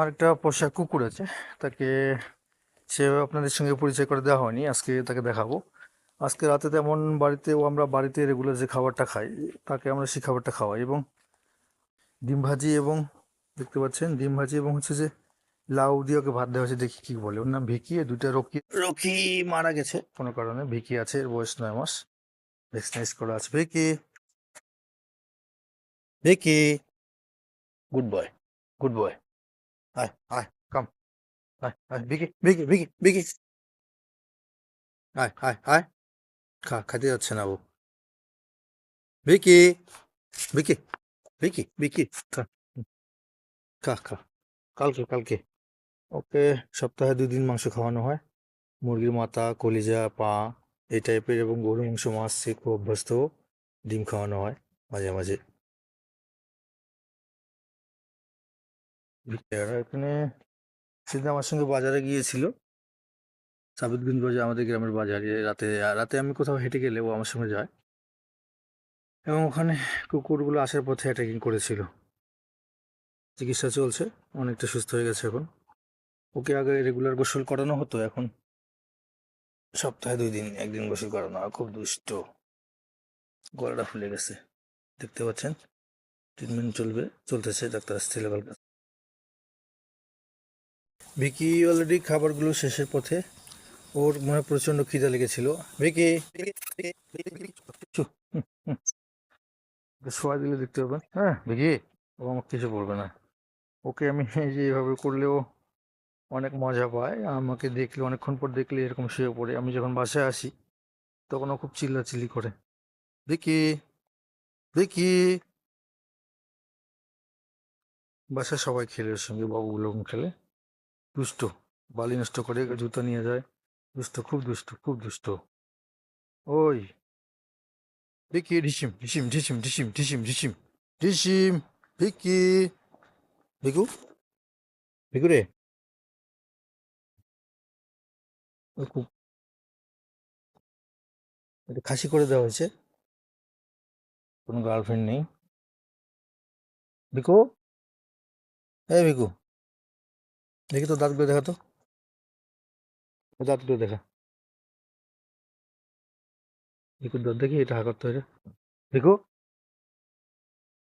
আরেকটা পোষা কুকুর আছে, তাকে সে আপনাদের সঙ্গে পরিচয় করে দেওয়া হয়নি, আজকে তাকে দেখাবো। আজকে রাতে তেমন বাড়িতেও আমরা বাড়িতে রেগুলার যে খাবারটা খাই, তাকে আমরা সেই খাবারটা খাওয়াই এবং ডিম ভাজি এবং দেখতে পাচ্ছেন, ডিম ভাজি এবং হচ্ছে যে লাউ দিয়ে ওকে ভাত দেওয়া হয়েছে, দেখি কি বলে। ওর নাম ভিকি আর দুইটা রকি রকি মারা গেছে। কোনো কারণে ভিকি আছে, এর বয়স নয় মাস। ভ্যাকসিনাইজ করা আছে। Vicky Vicky, good boy good boy. আয় আয় কাম আয় আয় ভিকি ভিকি ভিকি ভিকি আয় আয় আয় খা খাইতে যাচ্ছে না ও ভিকি ভিকি ভিকি ভিকি খা খা খা কালকে কালকে ওকে সপ্তাহে দুই দিন মাংস খাওয়ানো হয়। মুরগির মাথা, কলিজা, পা, এই টাইপের এবং গরু মাংস, মাছ সে খুব অভ্যস্ত, ডিম খাওয়ানো হয় মাঝে মাঝে। এখানে সেদিন আমার সঙ্গে বাজারে গিয়েছিল। সাবিতগঞ্জ বাজার, আমাদের গ্রামের বাজারে রাতে রাতে আমি কোথাও হেঁটে গেলে ও আমার সঙ্গে যায়। এবং ওখানে কুকুরগুলো আসার পথে অ্যাটাকিং করেছিল। চিকিৎসা চলছে, অনেকটা সুস্থ হয়ে গেছে এখন। ওকে আগে রেগুলার গোসল করানো হতো, এখন সপ্তাহে দুই দিন, একদিন গোসল করানো খুব দুষ্ট। গলাটা ফুলে গেছে। দেখতে পাচ্ছেন? ট্রিটমেন্ট চলবে, চলতেছে ডাক্তার আসছে লেভেল ভিকি অলরেডি খাবারগুলো শেষের পথে। ওর মনে প্রচণ্ড খিদে লেগেছিল। ভিকি শোয়া দিলে দেখতে পাবেন। হ্যাঁ ভিকি, ও আমাকে কিছু বলবে না। ওকে আমি যে এইভাবে করলেও অনেক মজা পায়। আমাকে দেখলে, অনেকক্ষণ পর দেখলে এরকম শুয়ে পড়ে। আমি যখন বাসায় আসি, তখন ও খুব চিল্লাচিল্লি করে। ভিকি ভিকি। বাসায় সবাই খেলে ওর সঙ্গে, বাবুগুলো খেলে। দুষ্ট, বালি নষ্ট করে জুতো নিয়ে যায়। দুষ্ট, খুব দুষ্ট খুব দুষ্ট। ওই, ভিকি, ঢিসিম ঢিসিম ঢিসিম ঢিসিম ঢিসিম ঢিসিম ঢিসিম, ভিকি। ভিকু? ভিকু রে? এটা খাসি করে দেওয়া হয়েছে। কোনো গার্লফ্রেন্ড নেই। ভিকু? এই ভিকু। দেখি তো দাঁতগুলো দেখা তো। দাঁতগুলো দেখা। ভিকুর দাঁত দেখি এটা হা করতে ভিকু